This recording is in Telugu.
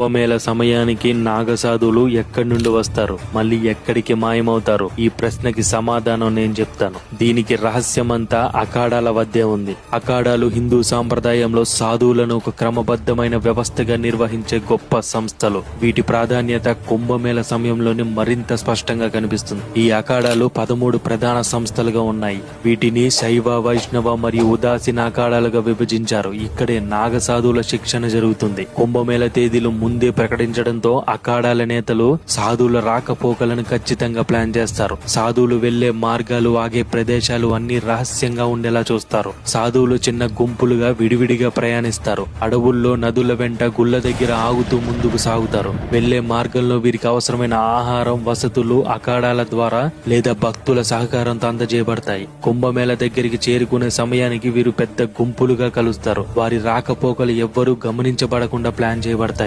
కుంభమేళ సమయానికి నాగసాధువులు ఎక్కడి నుండి వస్తారు? మళ్ళీ ఎక్కడికి మాయమవుతారు? ఈ ప్రశ్నకి సమాధానం నేను చెప్తాను. దీనికి రహస్యమంతా అఖాడాల వద్దే ఉంది. అఖాడాలు హిందూ సాంప్రదాయంలో సాధువులను ఒక క్రమబద్ధమైన వ్యవస్థగా నిర్వహించే గొప్ప సంస్థలు. వీటి ప్రాధాన్యత కుంభమేళ సమయంలోనే మరింత స్పష్టంగా కనిపిస్తుంది. ఈ అఖాడాలు పదమూడు ప్రధాన సంస్థలుగా ఉన్నాయి. వీటిని శైవ వైష్ణవ మరియు ఉదాసీన అఖాడాలుగా విభజించారు. ఇక్కడే నాగసాధువుల శిక్షణ జరుగుతుంది. కుంభమేళ తేదీలు ముందే ప్రకటించడంతో అఖాడాల నేతలు సాధువుల రాకపోకలను ఖచ్చితంగా ప్లాన్ చేస్తారు. సాధువులు వెళ్ళే మార్గాలు ఆగే ప్రదేశాలు అన్ని రహస్యంగా ఉండేలా చూస్తారు. సాధువులు చిన్న గుంపులుగా విడివిడిగా ప్రయాణిస్తారు. అడవుల్లో నదుల వెంట గుళ్ళ దగ్గర ఆగుతూ ముందుకు సాగుతారు. వెళ్ళే మార్గంలో వీరికి అవసరమైన ఆహారం వసతులు అఖాడాల ద్వారా లేదా భక్తుల సహకారంతో అందజేయబడతాయి. కుంభమేళ దగ్గరికి చేరుకునే సమయానికి వీరు పెద్ద గుంపులుగా కలుస్తారు. వారి రాకపోకలు ఎవ్వరూ గమనించబడకుండా ప్లాన్ చేయబడతాయి.